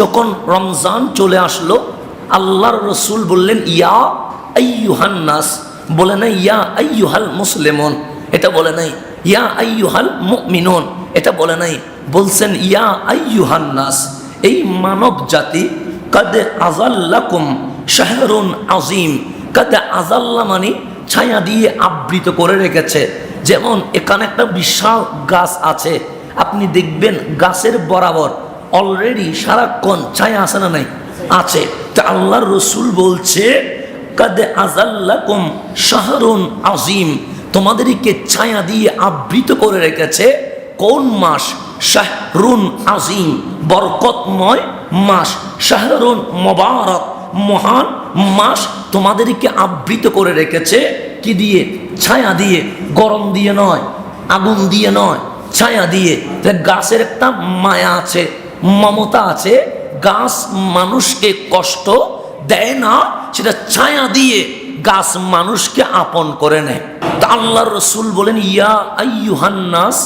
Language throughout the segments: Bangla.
যখন রমজান চলে আসলো, আল্লাহর রসুল বললেন, ইয়া আইয়ুহান্নাস বলে নাই, ইয়া আইয়ুহাল মুসলিমন। এটা বলে নাই, ইয়া আইয়ুহাল মিনন এটা বলে নাই, বলছেন, ইয়া আইয়ুহান্নাস এই মানব জাতি, কাদে আজাল্লাকুম শাহরুন আজিম কাদে আজাল্লা মানে ছায়া দিয়ে আবৃত করে রেখেছে। যেমন এখানে একটা বিশাল গাছ আছে, আপনি দেখবেন গাছের বরাবর অলরেডি সারাক্ষণ ছায়া আছে না নাই? আছে। তা আল্লাহর রসুল বলছে, কাদে আজাল্লাকুম শাহরুন আজিম তোমাদেরকে ছায়া দিয়ে আবৃত করে রেখেছে কোন মাস? শাহরুন আজিম বরকতময় মাস। শাহরুন মোবারক। মহান মাস তোমাদেরকে আবৃত করে রেখেছে কি দিয়ে? ছায়া দিয়ে। গরম দিয়ে নয়, আগুন দিয়ে নয়, ছায়া দিয়ে। গাছের একটা মায়া আছে। মমতা আছে, গাছ মানুষকে কষ্ট দেয় না, সেটা ছায়া দিয়ে গাছ মানুষকে আপন করে নেয়। তা আল্লাহ রসুল বলেন, ইয়া আইয়ুহান্নাস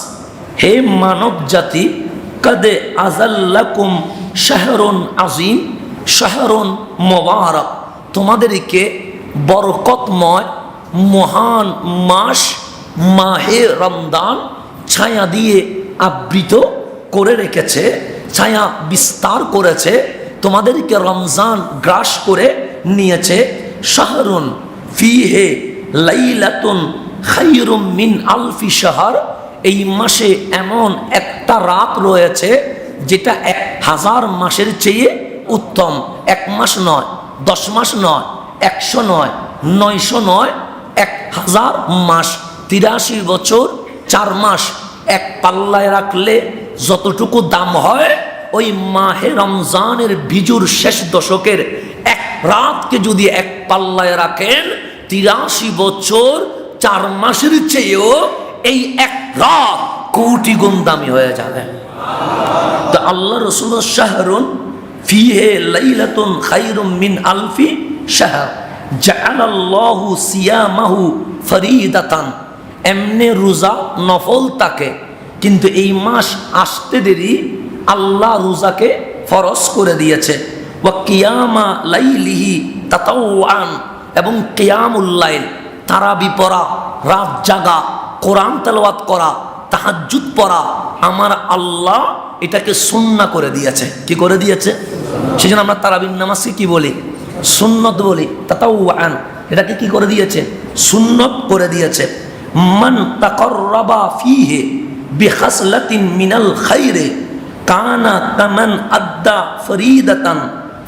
হে মানব জাতি, কাদে আজাল্লাকুম শাহরুন আজিম শাহরুন মোবারক। তোমাদেরকে বরকতময় মহান মাস, মাহে রমদান ছায়া দিয়ে আবৃত করে রেখেছে। ছায়া বিস্তার করেছে, তোমাদেরকে রমজান গ্রাস করে নিয়েছে। শাহরুন ফিহে লাইলাতুন খাইরুম মিন আলফি শাহর। এই মাসে এমন একটা রাত রয়েছে, যেটা এক হাজার মাসের চেয়ে উত্তম। এক মাস নয়, দশ মাস নয়, একশো নয়, নয়শো নয়, এক হাজার মাস। তিরাশি বছর, চার মাস। এক পাল্লায় রাখলে যতটুকু দাম হয়, ওই মাহে রমজানের বিজুর শেষ দশকের এক রাতকে যদি এক পাল্লায় রাখেন, তিরাশি বছর, চার মাসের চেয়েও এই এক রাত কোটি গুণ দামি হয়ে যাবে। তো আল্লাহ রসুল শাহরুন ফিহে লাইলাতুন খাইরুম মিন আলফি শাহর। জাআলাল্লাহু সিয়ামাহু ফরিদাতান। এমনে রোজা নফল তাকে কিন্তু এই মাস আসতে দেরি আল্লাহ রোজাকে ফরজ করে দিয়েছে। ওয়া কিয়ামা লাইলিহি তাতাওয়ান এবং কিয়ামুল্লাইল তারাবি পড়া রাত জাগা, কোরআন তেলাওয়াত করা, তাহাজ্জুদ পড়া, আমার আল্লাহ এটাকে সুন্না করে দিয়েছে। কি করে দিয়েছে? সেই জন্য আমরা তারাবিন নামাজকে কি বলি? সুন্নত বলি, তাতাওয়ান। এটাকে কি করে দিয়েছে? সুন্নত করে দিয়েছে। মান তাকররাবা ফিহে বিখাসলাতিন মিনাল খাইরে কানা কামান আদ্দা ফরিদাতান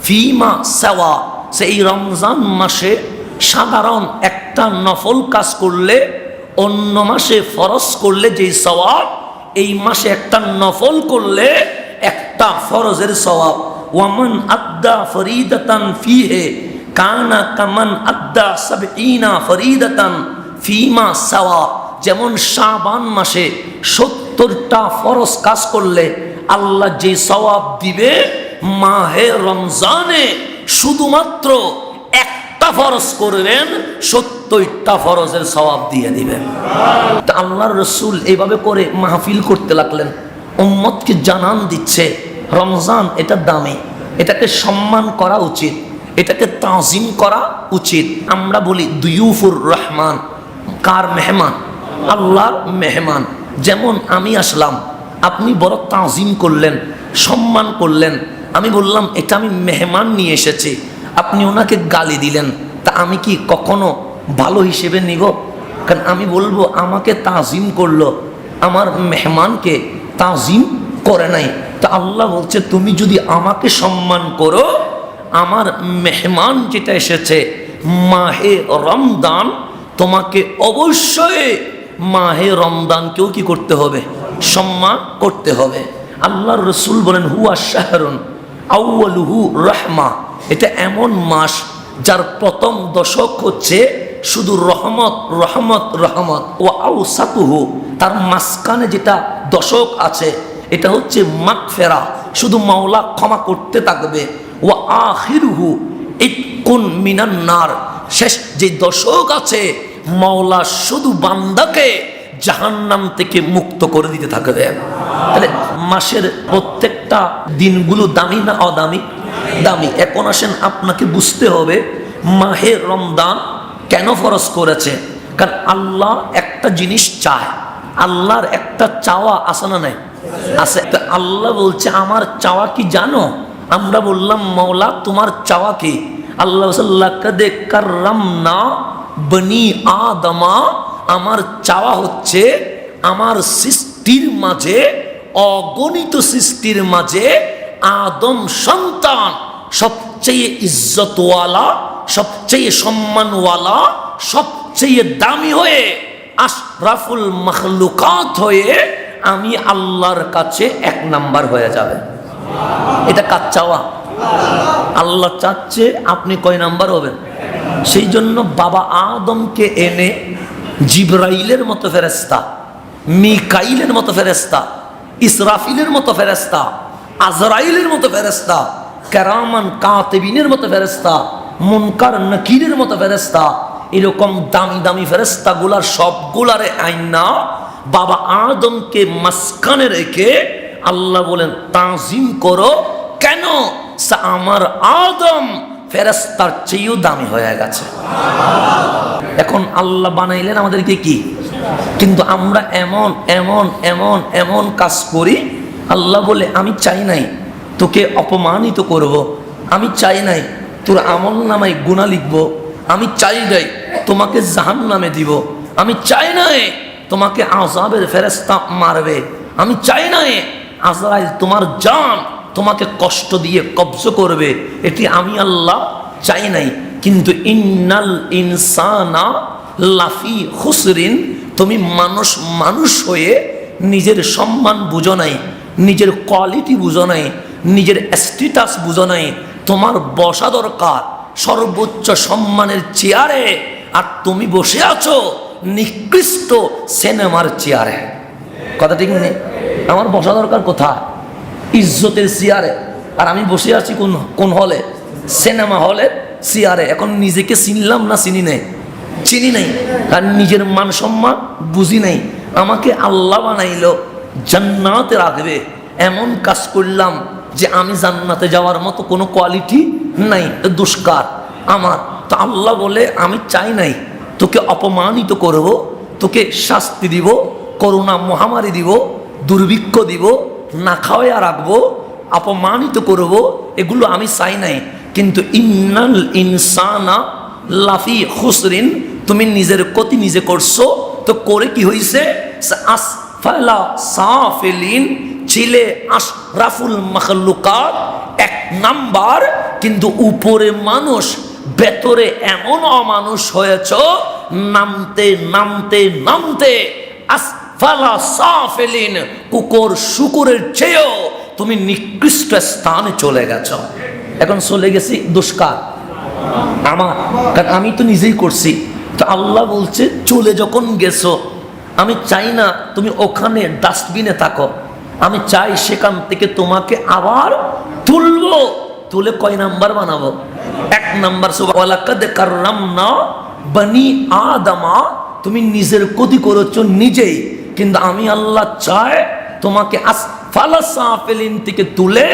ফিমা সাওয়া। সেই রমজান মাসে সাধারণ একটা নফল কাজ করলে, অন্য মাসে ফরজ করলে যে সওয়াব, এই মাসে একটা নফল করলে একটা ফরজের সওয়াব। ওয়ামান আদ্দা ফরিদাতান ফিহে কানা কামান আদ্দা সাবঈনা ফরিদাতান ফিমা সাওয়া। যেমন শাবান মাসে সত্তরটা ফরজ কাজ করলে আল্লাহ যে সওয়াব দিবে মাহে রমজানে শুধুমাত্র একটা ফরজ করবেন, সত্তরটা ফরজের সওয়াব দিয়ে দিবেন। তা আল্লাহর রসুল এইভাবে করে মাহফিল করতে লাগলেন। উম্মতকে জানান দিচ্ছে, রমজান এটা দামি, এটাকে সম্মান করা উচিত, এটাকে তাজিম করা উচিত। আমরা বলি দুয়ুফুর রহমান, কার মেহমান? আল্লাহর মেহমান। যেমন আমি আসলাম, আপনি বড় তাজিম করলেন, সম্মান করলেন। আমি বললাম, এটা আমি মেহমান নিয়ে এসেছি, আপনি ওনাকে গালি দিলেন, তা আমি কি কখনো ভালো হিসেবে নিব? কারণ আমি বলব, আমাকে তাজিম করল, আমার মেহমানকে তাজিম করে নাই। তা আল্লাহ বলছে, তুমি যদি আমাকে সম্মান করো, আমার মেহমান যেটা এসেছে, মাহে রমদান তোমাকে অবশ্যই মাহে রমদানকেও কি করতে হবে? সম্মান করতে হবে। আল্লাহর রসুল বলেন, হুয়া শাহরুন আউ্বালুহু রহমা। এটা এমন মাস যার প্রথম দশক হচ্ছে শুধু রহমত রহমত রহমত। ও আউ সাতুহু তার মাঝখানে যেটা দশক আছে, এটা হচ্ছে মাক ফেরা শুধু মাওলা ক্ষমা করতে থাকবে। ও আখিরুহু ইতকুন মিনান্নার শেষ যে দশক আছে মাওলা শুধু বান্দাকে জাহান্নাম থেকে মুক্ত করে দিতে থাকবে তাহলে মাসের প্রত্যেকটা দিনগুলো দামি না অদামি? দামি। এখন আসেন আপনাকে বুঝতে হবে, মাহে রমদান কেন ফরজ করেছে? কারণ আল্লাহ একটা জিনিস চায়। আল্লাহর একটা চাওয়া আছে না নাই? আছে। আল্লাহ বলছে, আমার চাওয়া কি জানো? আমরা বললাম মৌলা তোমার চাওয়া কি? আল্লাহ সাল্লাহ কার্রাম না বনি আদমা, আমার চাওয়া হচ্ছে আমার সৃষ্টির মাঝে, অগণিত সৃষ্টির মাঝে আদম সন্তান, সবচেয়ে ইজ্জতওয়ালা, সবচেয়ে সম্মানওয়ালা, সবচেয়ে দামি হয়ে, আশরাফুল মখলুকাত হয়ে আমি আল্লাহর কাছে এক নাম্বার হয়ে যাবে। এটা কাজ চাওয়া? আল্লাহ চাচ্ছে আপনি কয় নাম্বার হবেন? সেই জন্য বাবা আদমকে এনে জিব্রাইলের মতো ফেরেস্তা মিকাইলের মতো ফেরেস্তা ইসরাফিলের মতো ফেরেস্তা আজরাইলের মতো ফেরেস্তা কেরামান কাতেবিনের মতো ফেরেস্তা মুনকার নকিরের মতো ফেরেস্তা এরকম দামি দামি ফেরেস্তা গুলার সবগুলারে আইনা বাবা আদমকে মাঝখানে রেখে আল্লাহ বলেন, তাজিম করো। কেন? আমার আদম। ফেরেস্তার চেয়েও দামি হয়ে গেছে। এখন আল্লাহ বানাইলেন আমাদেরকে কি? কিন্তু আমরা এমন এমন এমন এমন কাজ করি, আল্লাহ বলে, আমি চাই নাই তোকে অপমানিত করব। আমি চাই নাই তোর আমল নামায় গুণা লিখব। আমি চাই নাই তোমাকে জাহান নামে দিব। আমি চাই নাই তোমাকে আজাবের ফেরেস্তা মারবে। আমি চাই নাই আজরাইল তোমার জান তোমাকে কষ্ট দিয়ে কবজ করবে, এটি আমি আল্লাহ চাই নাই। কিন্তু ইন্নাল ইনসানা লাফি খুসরিন, তুমি মানুষ মানুষ হয়ে নিজের সম্মান বুঝো নাই, নিজের কোয়ালিটি বুঝো নাই, নিজের স্ট্যাটাস বুঝো নাই, তোমার বসা দরকার সর্বোচ্চ সম্মানের চেয়ারে, আর তুমি বসে আছো নিকৃষ্ট সিনেমার চেয়ারে। কথা ঠিক নেই? আমার বসা দরকার কোথায়? ইজ্জতের চেয়ারে আর আমি বসে আছি কোন কোন হলে? সিনেমা হলে চেয়ারে এখন নিজেকে চিনলাম না চিনি নেই? চিনি নাই। আর নিজের মান সম্মান বুঝি নাই। আমাকে আল্লাহ বানাইলো, জান্নাতে রাখবে। এমন কাজ করলাম যে আমি জান্নাতে যাওয়ার মতো কোনো কোয়ালিটি নাই দুষ্কার আমার। তো আল্লাহ বলে, আমি চাই নাই তোকে অপমানিত করব, তোকে শাস্তি দিব করোনা মহামারী দিব, দুর্ভিক্ষ দিব না খাওয়া রাখব, অপমানিত করব, এগুলো আমি চাই নাই। কিন্তু ইন্নাল ইনসানা লাফি খুসরিন, তুমি নিজের ক্ষতি নিজে করছ, তো করে কি হইছে? আসফালা সাফিলিন, ছিলে আশরাফুল মখলুকাত, এক নাম্বার, কিন্তু উপরে মানুষ, ভেতরে এমন অমানুষ হয়েছ, নামতে নামতে নামতে আসফালা সাফিলিন, কুকুর শুকুরের চেয়েও তুমি নিকৃষ্ট স্থানে চলে গেছো। এখন চলে গেছি দুষ্কার। আমার কারণ আমি তো নিজেই করছি। তো আল্লাহ বলছে, চলে যখন গেছো, আমি চাই না তুমি ওখানে ডাস্টবিনে থাকো। আমি চাই সেখান থেকে তোমাকে আবার তুলবো, তুলে কয় নাম্বার বানাবো? এক নাম্বার কাররাম না বানি আদামা, তুমি নিজের ক্ষতি করেছ নিজেই। কিন্তু আমি আল্লাহ চাই তোমাকে আসফালা সাফেলিন থেকে তুলে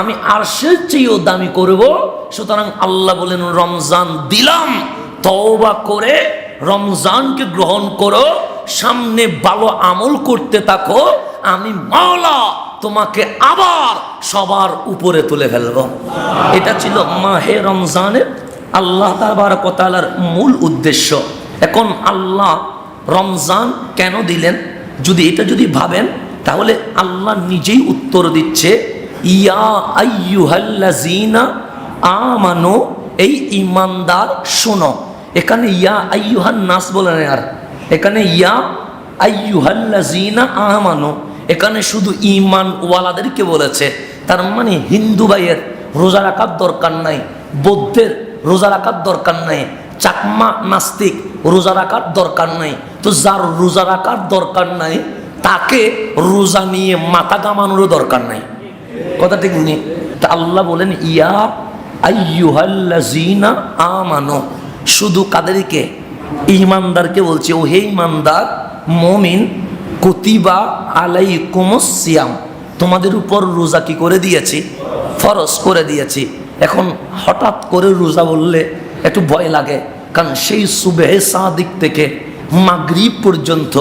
আমি আরশের চেয়েও দামি করব। সুতরাং আল্লাহ বলেন, রমজান দিলাম, তওবা করে রমজানকে গ্রহণ করো, সামনে ভালো আমল করতে থাকো, আমি মাওলা তোমাকে আবার সবার উপরে তুলে ফেলব। এটা ছিল মাহে রমজানের আল্লাহ তালার মূল উদ্দেশ্য। এখন আল্লাহ রমজান কেন দিলেন? যদি এটা যদি ভাবেন, তাহলে আল্লাহ নিজেই উত্তর দিচ্ছে, ইয়া আইয়ুহাল্লাজিনা আমানো, এই ইমানদার শোনো। এখানে ইয়া আইয়ুহান নাস বলে না আর। এখানে ইয়া আইয়ুহাল্লাজিনা আমানো, এখানে শুধু ইমান ওয়ালাদেরকে বলেছে। তার মানে হিন্দু ভাইয়ের রোজা রাখার দরকার নাই, বৌদ্ধের রোজা রাখার দরকার নাই। চাকমা নাস্তিক রোজা রাখার দরকার নাই। তো যার রোজা রাখার দরকার নাই, তাকে রোজা নিয়ে মাথা কামানোরও দরকার নাই। কথা ঠিক নেই? তা আল্লাহ বলেন, ইয়া আইয়ুহাল্লাজিনা আমানো। শুধু কাদেরকে ইমানদারকে বলছে ও হে ইমানদার মমিন, কুতিবা আলাই কুমসিয়াম তোমাদের উপর রোজা কি করে দিয়েছি? ফরজ করে দিয়েছি। এখন হঠাৎ করে রোজা বললে একটু ভয় লাগে। কারণ সেই সুবেহে সাদিক থেকে মাগরিব পর্যন্ত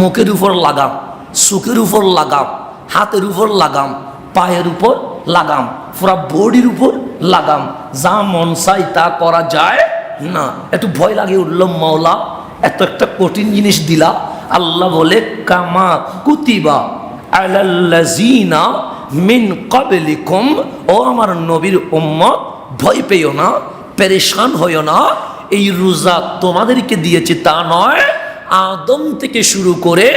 মুখের উপর লাগাম, সুখের উপর লাগাম, হাতের উপর লাগাম, পায়ের উপর লাগাম, পুরা বডির উপর লাগাম। যা মন চাই তা করা যায় না। একটু ভয় লাগে উঠল মৌলা এত একটা কঠিন জিনিস দিলা। আল্লাহ বলে, কামা কুতিবা আলাল্লাজিনা মিন কাবলিকুম ও আমার নবীর উম্মত, ভয় পেও না। পেরেশান হইও না। এই রোজা তোমাদেরকে দিয়েছি তা নয়। আদম থেকে শুরু করে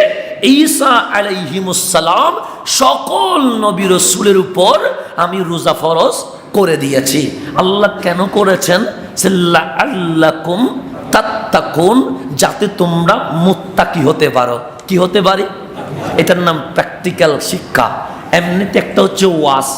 ঈসা আলাইহিমুসালাম সকল নবী রসুলের উপর আমি রোজা ফরজ করে দিয়েছি। আল্লাহ কেন করেছেন? আল্লাকুম তাত্তাকুন, যাতে তোমরা মুত্তাকি হতে পারো। কি হতে পারি? এটার নাম প্র্যাকটিক্যাল শিক্ষা। এমনিতে একটা হচ্ছে ওয়াস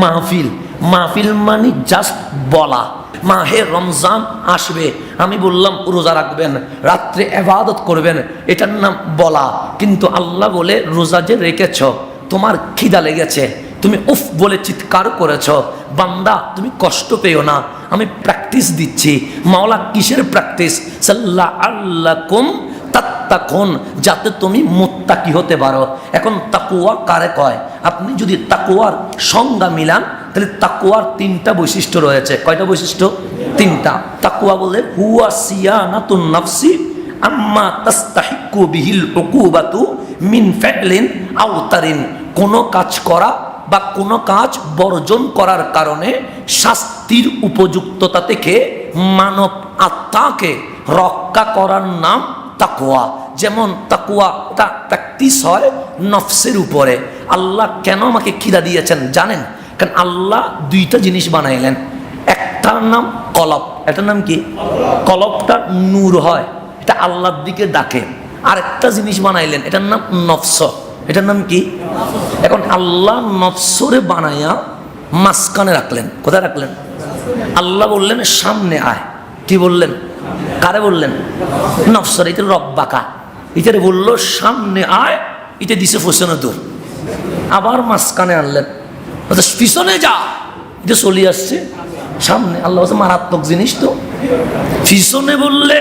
মাহফিল। মাহফিল মানে জাস্ট বলা। মাহে রমজান আসবে। আমি বললাম, রোজা রাখবেন, রাত্রে এবাদত করবেন, এটার নাম বলা। কিন্তু আল্লাহ বলে, রোজা যে রেখেছ, তোমার খিদা লেগেছে, তুমি উফ বলে চিৎকার করেছ, বান্দা, তুমি কষ্ট পেও না। আমি প্র্যাকটিস দিচ্ছি। মাওলা কিসের প্র্যাকটিস সাল্লাহ আল্লাহ কুম তাত্তাকুন, যাতে তুমি মুত্তাকি হতে পারো। এখন তাকুয়া কারে কয়? আপনি যদি তাকুয়ার সংজ্ঞা মিলান তাহলে তাকুয়ার তিনটা বৈশিষ্ট্য রয়েছে। কয়টা বৈশিষ্ট্য? তিনটা। তাকুয়া বলে হুয়া সিয়ানাতুন নাফসি আম্মা তাস্তাহিকু বিহিল উকুবাতু মিন ফেলিন আওতারিন কোনো কাজ করা বা কোনো কাজ বর্জন করার কারণে শাস্তির উপযুক্ততা থেকে মানব আত্মাকে রক্ষা করার নাম তাকুয়া যেমন তাকুয়া তা প্র্যাকটিস হয় নফসের উপরে। আল্লাহ কেন আমাকে খিদা দিয়েছেন জানেন? কারণ আল্লাহ দুইটা জিনিস বানাইলেন। একটার নাম কলপ এটার নাম কি? কলপটা নূর হয়, এটা আল্লাহর দিকে ডাকে। আরেকটা জিনিস বানাইলেন, এটার নাম নফস। এটার নাম কি? এখন আল্লাহ নফসরে বানাইয়া মাঝখানে রাখলেন। কোথায় রাখলেন? আল্লাহ বললেন, সামনে আয়। কি বললেন? কারে বললেন? নফসর, এটা রব্বাকা। এটারে বলল, সামনে আয়, এটা দিছে ফসনে দূর। আবার মাঝখানে আনলেন। পিছনে যা, এটা চলে আসছে সামনে। আল্লাহ বলছে, মারাত্মক জিনিস তো। পিছনে বললে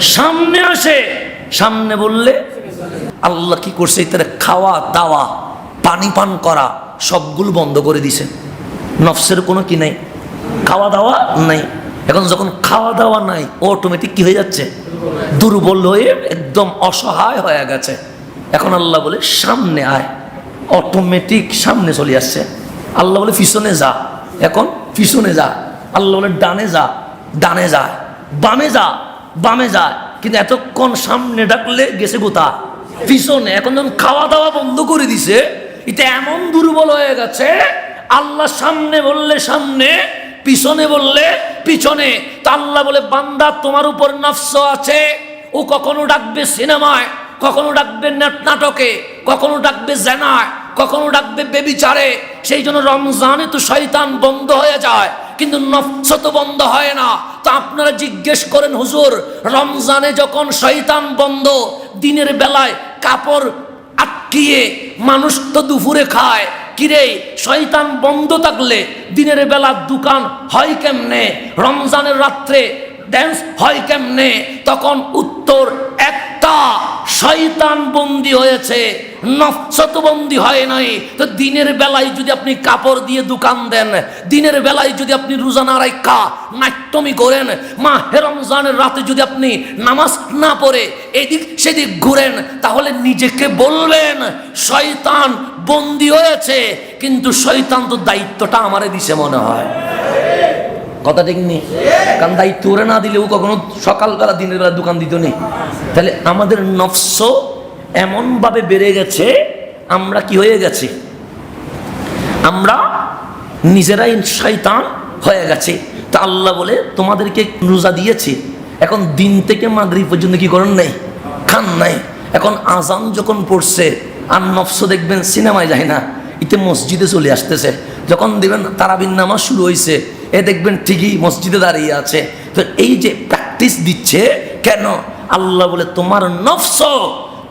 সামনে আসে, সামনে বললে আল্লাহ কি করছে এটারে খাওয়া, দাওয়া, পানি পান করা, সবগুলো বন্ধ করে দিছে। নফসের কোনো কি নাই, খাওয়া দাওয়া নাই। এখন যখন খাওয়া দাওয়া নাই অটোমেটিক কি হয়ে যাচ্ছে? দুর্বল হয়ে একদম অসহায় হয়ে গেছে। এখন আল্লাহ বলে, সামনে আয়। অটোমেটিক সামনে চলে আসছে। আল্লাহ বলে, পিছনে যা। এখন, পিছনে যা। আল্লাহ বলে, ডানে যা। ডানে যা বামে যা। বামে যা কিন্তু এতক্ষণ সামনে ডাকলে গেছে গোতা পিছনে। এখন যখন খাওয়া দাওয়া বন্ধ করে দিছে, এটা এমন দুর্বল হয়ে গেছে, আল্লাহ সামনে বললে সামনে, পিছনে বললে পিছনে। তা আল্লাহ বলে, বান্দা, তোমার উপর নফস আছে। ও কখনো ডাকবে সিনেমায়, কখনো ডাকবে নাটকে কখনো ডাকবে জেনায় কখনো ডাকবে বেবিচারে, সেই জন্য রমজানে তো শয়তান বন্ধ হয়ে যায়, কিন্তু নফস তো বন্ধ হয় না। তা আপনারা জিজ্ঞেস করেন, হুজুর, রমজানে যখন শয়তান বন্ধ, দিনের বেলায় কাপড় আটকিয়ে মানুষ তো দুপুরে খায়, কিরে, শয়তান বন্ধ থাকলে দিনের বেলা দোকান হয় কেমনে? রমজানের রাত্রে ড্যান্স হয় কেমনে? তখন উত্তর একটা। শয়তান বন্দি হয়েছে, নফসত বন্দি হয় নাই। তো দিনের বেলায় যদি আপনি কাপড় দিয়ে দোকান দেন, দিনের বেলায় যদি আপনি রোজানা রাখা নাট্যমি করেন মা রমজানের রাতে যদি আপনি নামাজ না পড়ে, এদিক সেদিক ঘুরেন, তাহলে নিজেকে বলবেন, শয়তান বন্দি হয়েছে, কিন্তু শয়তান তো দায়িত্বটা আমারে দিছে মনে হয়। কথা ঠিক নেই? কারণ দায়িত্ব ওরে না দিলেও কখনো সকালবেলা দিনের বেলা দোকান দিত নেই তাহলে আমাদের নফস এমনভাবে বেড়ে গেছে, আমরা কি হয়ে গেছি? আমরা নিজেরাই শয়তান হয়ে গেছে। তা আল্লাহ বলে, তোমাদেরকে রোজা দিয়েছি। এখন দিন থেকে মাগরিব পর্যন্ত কি করেন নাই? খান নাই। এখন আজান যখন পড়ছে, আর নফস দেখবেন, সিনেমায় যায় না। ইতে মসজিদে চলে আসতেছে। যখন দেখবেন তারাবিন নামাজ শুরু হয়েছে এ দেখবেন ঠিকই মসজিদে দাঁড়িয়ে আছে। তো এই যে প্র্যাকটিস দিচ্ছে, কেন? আল্লাহ বলে, তোমার নফস,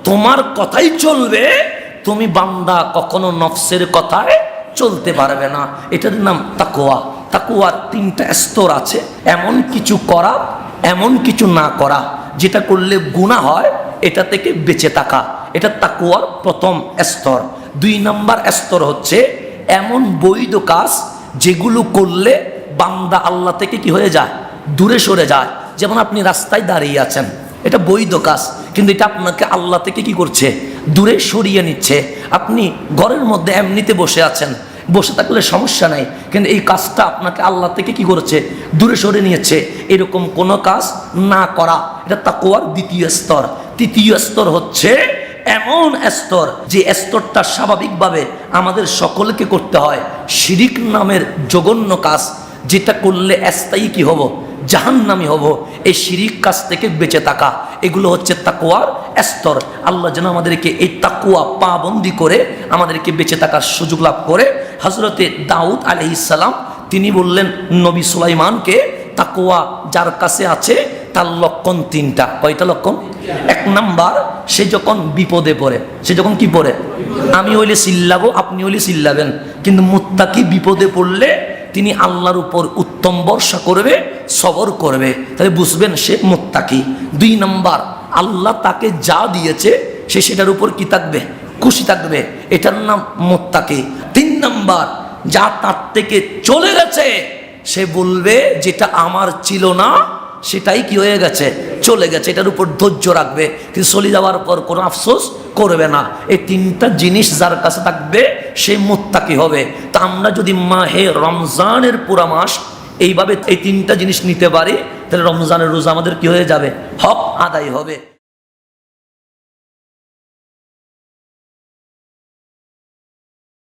তোমার কথাই চলবে। তুমি বান্দা কখনো নফসের কথায় চলতে পারবে না। এটার নাম তাকুয়া তাকুয়ার তিনটা স্তর আছে। এমন কিছু করা, এমন কিছু না করা। যেটা করলে গুণা হয়, এটা থেকে বেঁচে থাকা। এটা তাকুয়ার প্রথম স্তর। দুই নাম্বার স্তর হচ্ছে, এমন বৈধ কাজ যেগুলো করলে বান্দা আল্লাহ থেকে কি হয়ে যায়? দূরে সরে যায়। যেমন আপনি রাস্তায় দাঁড়িয়ে আছেন, এটা বৈধ কাজ, কিন্তু এটা আপনাকে আল্লাহ থেকে কি করছে? দূরে সরিয়ে নিচ্ছে। আপনি ঘরের মধ্যে এমনিতে বসে আছেন, বসে থাকলে সমস্যা নাই, কিন্তু এই কাজটা আপনাকে আল্লাহ থেকে কি করেছে? দূরে সরে নিয়েছে। এরকম কোনো কাজ না করা, এটা তাকুয়ার দ্বিতীয় স্তর। তৃতীয় স্তর হচ্ছে এমন স্তর যে স্তরটা স্বাভাবিকভাবে আমাদের সকলকে করতে হয়। শিরিক নামের জঘন্য কাজ। যেটা করলে স্থায়ী কি হব? জাহান্নামি হব। এই শিরিক কাজ থেকে বেঁচে থাকা। এগুলো হচ্ছে তাকুয়ার স্তর। আল্লাহ যেন আমাদেরকে এই তাকুয়া পাবন্দি করে আমাদেরকে বেঁচে থাকার সুযোগ লাভ করে। হজরতে দাউদ আলহ ইসালাম তিনি বললেন, নবী সুলাইমানকে তাকুয়া যার কাছে আছে, তার লক্ষণ তিনটা। কয়টা লক্ষণ? এক নাম্বার, সে যখন বিপদে পড়ে, সে যখন কি পড়ে? আমি হইলে চিল্লাবো, আপনি হইলে চিল্লাবেন। কিন্তু মুত্তাকি বিপদে পড়লে তিনি আল্লাহর উপর উত্তম বর্ষা করবে, সবর করবে। তাহলে বুঝবেন সে মোত্তাকি। দুই নম্বর, আল্লাহ তাকে যা দিয়েছে, সে সেটার উপর কি থাকবে? খুশি থাকবে। এটার নাম মোত্তাকি। তিন নম্বর, যা তার থেকে চলে গেছে, সে বলবে, যেটা আমার ছিল না, সেটাই কি হয়ে গেছে? চলে গেছে, এটার উপর ধৈর্য রাখবে। কিন্তু চলে যাওয়ার পর কোনো আফসোস করবে না। এই তিনটা জিনিস যার কাছে থাকবে, সে মোত্তাকি হবে। তা আমরা যদি মাহে রমজানের পুরা মাস এইভাবে এই তিনটা জিনিস নিতে পারি, তাহলে রমজানের রোজা আমাদের কি হয়ে যাবে? হক আদায় হবে।